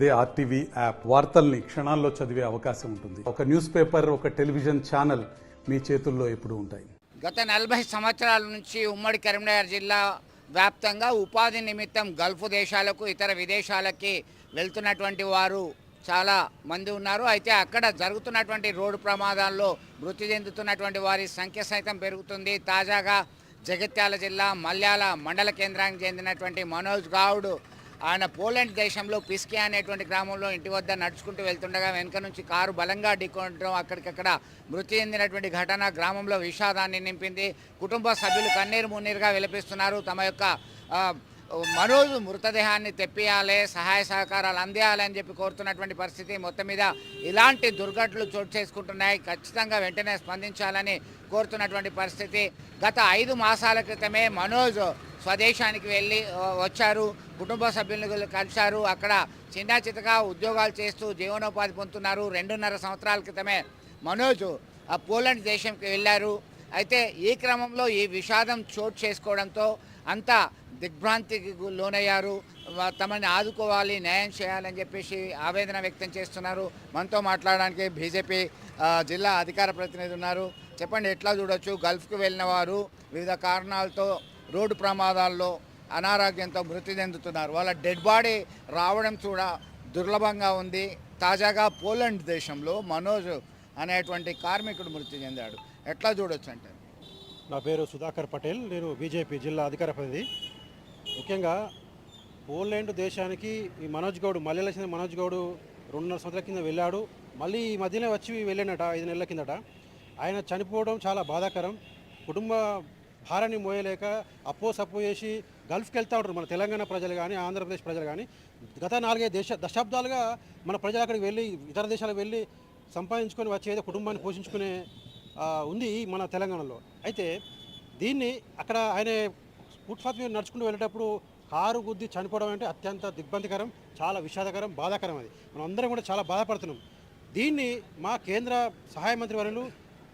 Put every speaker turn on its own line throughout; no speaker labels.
అదే RTV app వార్తల్ని క్షణాల్లో చదివే అవకాశం ఉంటుంది. ఒక న్యూస్ పేపర్ ఒక టెలివిజన్ ఛానల్ మీ చేతుల్లో ఎప్పుడు ఉంటాయి.
గత నలభై సంవత్సరాల నుంచి ఉమ్మడి కరీంనగర్ జిల్లా వ్యాప్తంగా ఉపాధి నిమిత్తం గల్ఫ్ దేశాలకు ఇతర విదేశాలకి వెళ్తున్నటువంటి వారు చాలా మంది ఉన్నారు. అయితే అక్కడ జరుగుతున్నటువంటి రోడ్డు ప్రమాదాల్లో మృతి చెందుతున్నటువంటి వారి సంఖ్య సైతం పెరుగుతుంది. తాజాగా జగిత్యాల జిల్లా మల్యాల మండల కేంద్రానికి చెందినటువంటి మనోజ్ గౌడ్ ఆయన పోలాండ్ దేశంలో పిస్కే అనేటువంటి గ్రామంలో ఇంటి వద్ద నడుచుకుంటూ వెళ్తుండగా వెనుక నుంచి కారు బలంగా ఢీకొనడం అక్కడికక్కడ మృతి చెందినటువంటి ఘటన గ్రామంలో విషాదాన్ని నింపింది. కుటుంబ సభ్యులు కన్నీరు మున్నీరుగా విలపిస్తున్నారు. తమ యొక్క ఆ, మనోజ్ మృతదేహాన్ని తెప్పియాలి సహాయ సహకారాలు అందేయాలని అని చెప్పి కోరుతున్నటువంటి పరిస్థితి మొత్తం మీద ఇలాంటి దుర్ఘటనలు చోటు చేసుకుంటున్నాయి. ఖచ్చితంగా వెంటనే స్పందించాలని కోరుతున్నటువంటి పరిస్థితి. గత ఐదు మాసాల క్రితమే మనోజ్ స్వదేశానికి వెళ్ళి వచ్చారు కుటుంబ సభ్యులను కలిశారు. అక్కడ చిన్న చితగా ఉద్యోగాలు చేస్తూ జీవనోపాధి పొందుతున్నారు. రెండున్నర సంవత్సరాల క్రితమే మనోజ్ ఆ పోలాండ్ దేశంకి వెళ్ళారు. అయితే ఈ క్రమంలో ఈ విషాదం చోటు చేసుకోవడంతో అంతా దిగ్భ్రాంతికి లోనయ్యారు. తమని ఆదుకోవాలి న్యాయం చేయాలని చెప్పేసి ఆవేదన వ్యక్తం చేస్తున్నారు. మనతో మాట్లాడడానికి బీజేపీ జిల్లా అధికార ప్రతినిధి ఉన్నారు. చెప్పండి ఎట్లా చూడొచ్చు? గల్ఫ్కి వెళ్ళిన వారు వివిధ కారణాలతో రోడ్డు ప్రమాదాల్లో అనారోగ్యంతో మృతి చెందుతున్నారు. వాళ్ళ డెడ్ బాడీ రావడం కూడా దుర్లభంగా ఉంది. తాజాగా పోలాండ్ దేశంలో మనోజ్ అనేటువంటి కార్మికుడు మృతి చెందాడు. ఎట్లా చూడొచ్చు అంటే?
నా పేరు సుధాకర్ పటేల్. నేను బీజేపీ జిల్లా అధికార ప్రతినిధి. ముఖ్యంగా పోలాండ్ దేశానికి ఈ మనోజ్ గౌడ్ మల్లెల చెందిన మనోజ్ గౌడ్ రెండున్నర సంవత్సరాల కింద వెళ్ళాడు. మళ్ళీ ఈ మధ్యనే వచ్చి వెళ్ళినట ఐదు నెలల కిందట. ఆయన చనిపోవడం చాలా బాధాకరం. కుటుంబ భారాన్ని మోయలేక అప్పో సప్పు చేసి గల్ఫ్కి వెళ్తూ ఉంటారు మన తెలంగాణ ప్రజలు కానీ ఆంధ్రప్రదేశ్ ప్రజలు కానీ గత నాలుగైదు దేశ దశాబ్దాలుగా మన ప్రజలు అక్కడికి వెళ్ళి ఇతర దేశాలకు వెళ్ళి సంపాదించుకొని వచ్చేదో కుటుంబాన్ని పోషించుకునే ఉంది మన తెలంగాణలో. అయితే దీన్ని అక్కడ ఆయన ఫుట్పాత్ మీద నడుచుకుంటూ వెళ్ళేటప్పుడు కారు గుద్ది చనిపోవడం అంటే అత్యంత దిగ్బంధికరం చాలా విషాదకరం బాధాకరం అది. మనం అందరం కూడా చాలా బాధపడుతున్నాం. దీన్ని మా కేంద్ర సహాయ మంత్రి వర్యులు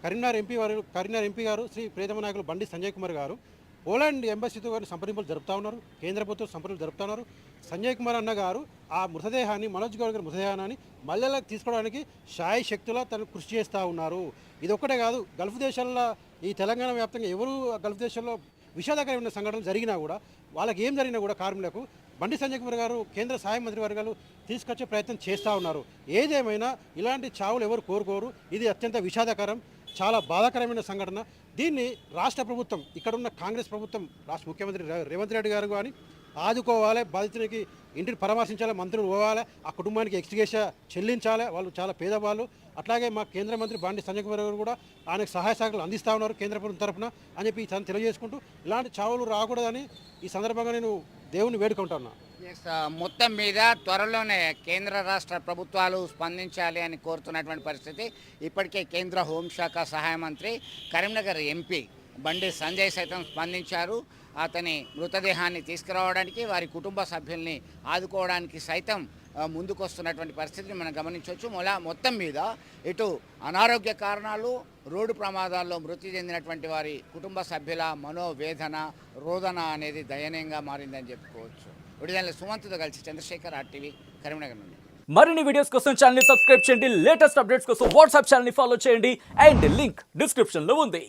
కరీంనగర్ ఎంపీ వారు కరీంనగర్ ఎంపీ గారు శ్రీ ప్రేతమ నాయకులు బండి సంజయ్ కుమార్ గారు పోలాండ్ ఎంబసీతో గారిని సంప్రదింపులు జరుపుతా ఉన్నారు కేంద్ర ప్రభుత్వం సంప్రదింపులు జరుపుతా ఉన్నారు. సంజయ్ కుమార్ అన్న గారు ఆ మృతదేహాన్ని మనోజ్ గౌడ్ గారి మృతదేహాన్ని మల్లెలకు తీసుకోవడానికి సాయి శక్తులా తను కృషి చేస్తూ ఉన్నారు. ఇది ఒక్కటే కాదు గల్ఫ్ దేశాల్లో ఈ తెలంగాణ వ్యాప్తంగా ఎవరు ఆ గల్ఫ్ దేశాల్లో విషాదకరమైన సంఘటనలు జరిగినా కూడా వాళ్ళకి ఏం జరిగినా కూడా కార్మికులకు బండి సంజయ్ కుమార్ గారు కేంద్ర సహాయ మంత్రి వర్గాలు తీసుకొచ్చే ప్రయత్నం చేస్తూ ఉన్నారు. ఏదేమైనా ఇలాంటి చావులు ఎవరు కోరుకోరు ఇది అత్యంత విషాదకరం. చాలా బాధాకరమైన సంఘటన. దీన్ని రాష్ట్ర ప్రభుత్వం ఇక్కడున్న కాంగ్రెస్ ప్రభుత్వం రాష్ట్ర ముఖ్యమంత్రి రేవంత్ రెడ్డి గారు కానీ ఆదుకోవాలి బాధితునికి ఇంటిని పరామర్శించాలి మంత్రులు పోవాలి ఆ కుటుంబానికి ఎక్స్టిగేష చెల్లించాలి వాళ్ళు చాలా పేదవాళ్ళు. అట్లాగే మా కేంద్ర మంత్రి బాండి సంజయ్ కుమార్ గారు కూడా ఆయనకు సహాయ సహకారాలు అందిస్తూ ఉన్నారు కేంద్ర ప్రభుత్వం తరఫున అని చెప్పి తను తెలియజేసుకుంటూ ఇలాంటి చావులు రాకూడదని ఈ సందర్భంగా నేను దేవుని
వేడుకుంటాను మొత్తం మీద త్వరలోనే కేంద్ర రాష్ట్ర ప్రభుత్వాలు స్పందించాలి అని కోరుతున్నటువంటి పరిస్థితి. ఇప్పటికే కేంద్ర హోంశాఖ సహాయ మంత్రి కరీంనగర్ ఎంపీ బండి సంజయ్ సైతం స్పందించారు. అతని మృతదేహాన్ని తీసుకురావడానికి వారి కుటుంబ సభ్యుల్ని ఆదుకోవడానికి సైతం ముందుకొస్తున్నటువంటి పరిస్థితిని మనం గమనించవచ్చు. మొలా మొత్తం మీద ఇటు అనారోగ్య కారణాలు రోడ్డు ప్రమాదాల్లో మృతి చెందినటువంటి వారి కుటుంబ సభ్యుల మనోవేదన రోదన అనేది దయనీయంగా మారిందని చెప్పుకోవచ్చు. విడుదల సుమంత్తో కలిసి చంద్రశేఖర్ ఆర్టీవీ కరీంనగర్ నుండి.
మరిన్ని వీడియోస్ కోసం ఛానల్ సబ్స్క్రైబ్ చేయండి. లేటెస్ట్ అప్డేట్స్ కోసం వాట్సాప్ ఛానల్ ఫాలో చేయండి. అండ్ లింక్ డిస్క్రిప్షన్లో ఉంది.